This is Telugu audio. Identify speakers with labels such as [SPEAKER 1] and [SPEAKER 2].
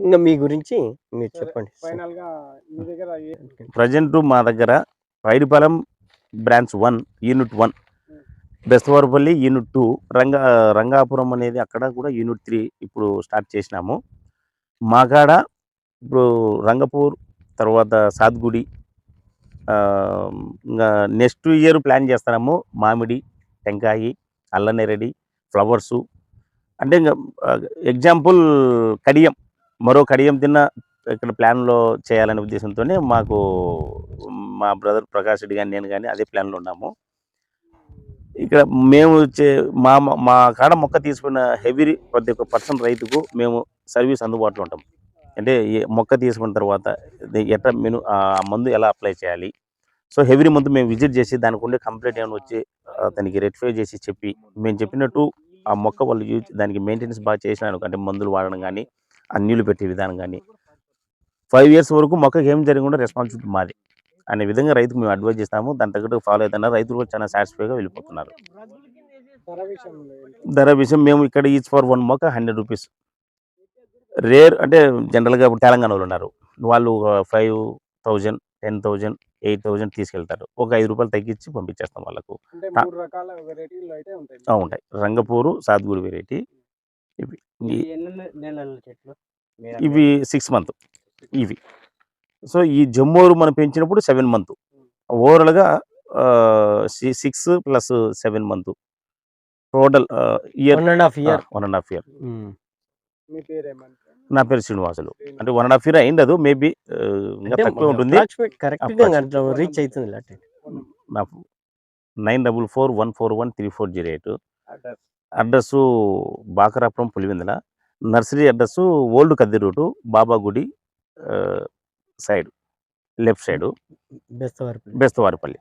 [SPEAKER 1] ఇంకా మీ గురించి మీరు చెప్పండి
[SPEAKER 2] ఫైనల్గా మీ దగ్గర ఏ-
[SPEAKER 3] ప్రజెంట్ మా దగ్గర Paidipalem branch one unit one. Bestavarapalli unit two. Ranga Rangapuram అనేది అక్కడ కూడా యూనిట్ త్రీ ఇప్పుడు స్టార్ట్ చేసినాము. మా కాడ ఇప్పుడు రంగపూర్ తర్వాత సాద్గుడి ఇంకా నెక్స్ట్ ఇయర్ ప్లాన్ చేస్తున్నాము. మామిడి టెంకాయి అల్లనేరడి ఫ్లవర్సు. అంటే ఇంకా ఎగ్జాంపుల్ కడియం. మరో కడియం తిన్న ఇక్కడ ప్లాన్లో చేయాలనే ఉద్దేశంతోనే మాకు మా బ్రదర్ ప్రకాష్ రెడ్డి కానీ నేను కానీ అదే ప్లాన్లో ఉన్నాము. ఇక్కడ మేము చే- మా మా కాడ మొక్క తీసుకున్న హెవీ ప్రతి ఒక్క పర్సన్ రైతుకు మేము సర్వీస్ అందుబాటులో ఉంటాం. అంటే మొక్క తీసుకున్న తర్వాత ఎట్లా మెను ఆ మందు ఎలా అప్లై చేయాలి? సో హెవీ మంత్ మేము విజిట్ చేసి దానికి ఉండే కంప్లైంట్ ఏమైనా వచ్చి దానికి రెక్టిఫై చేసి చెప్పి మేము చెప్పినట్టు ఆ మొక్క వాళ్ళు యూజ్ దానికి మెయింటెనెన్స్ బాగా చేసినాను అంటే మందులు వాడడం కానీ ఆ నీళ్ళు పెట్టే విధానం కానీ ఫైవ్ ఇయర్స్ వరకు మొక్కకి ఏం జరగకుండా రెస్పాన్సిబిలిటీ మాది. అనే విధంగా రైతుకు మేము అడ్వైజ్ చేస్తాము. దాని తగ్గట్టు ఫాలో అవుతున్నారు రైతులు కూడా చాలా సాటిస్ఫైగా వెళ్ళిపోతున్నారు.
[SPEAKER 2] ధర
[SPEAKER 3] విషయం మేము ఇక్కడ ఈచ్ ఫర్ వన్ మొక్క హండ్రెడ్ రూపీస్ రేర్ అంటే జనరల్గా ఇప్పుడు తెలంగాణ వాళ్ళు ఉన్నారు. వాళ్ళు five thousand ten thousand eight thousand తీసుకెళ్తారు. ఒక ఐదు రూపాయలు తగ్గించి పంపించేస్తాం వాళ్ళకు.
[SPEAKER 2] ఉంటాయి.
[SPEAKER 3] రంగపూరు సాద్గూడి వెరైటీ ఇవి ఈ-
[SPEAKER 1] ఎన్ని నెలల చెట్లు? మీరు
[SPEAKER 3] ఇవి సిక్స్ మంత్ ఇవి. సో ఈ జమ్మూరు మనం పెంచినప్పుడు సెవెన్ మంత్. ఓవరాల్గా six plus seven month. Total year
[SPEAKER 1] one and half year.
[SPEAKER 3] One and half year.
[SPEAKER 2] మీ పేరు ఏమంటారు
[SPEAKER 3] నా పేరు శ్రీనివాసులు. అంటే వన్ అండ్ హాఫ్ ఇయర్ అయిండదు మేబీ ఇంకా తక్కువ ఉంటుంది.
[SPEAKER 1] రీచ్ అవుతుంది
[SPEAKER 3] nine double four one four one three four zero eight.
[SPEAKER 2] Address
[SPEAKER 3] address Bakarapuram Pulivendula. Nursery address old కద్ది route Baba గుడి side left side.
[SPEAKER 1] Bestavari
[SPEAKER 3] Bestavaripalli.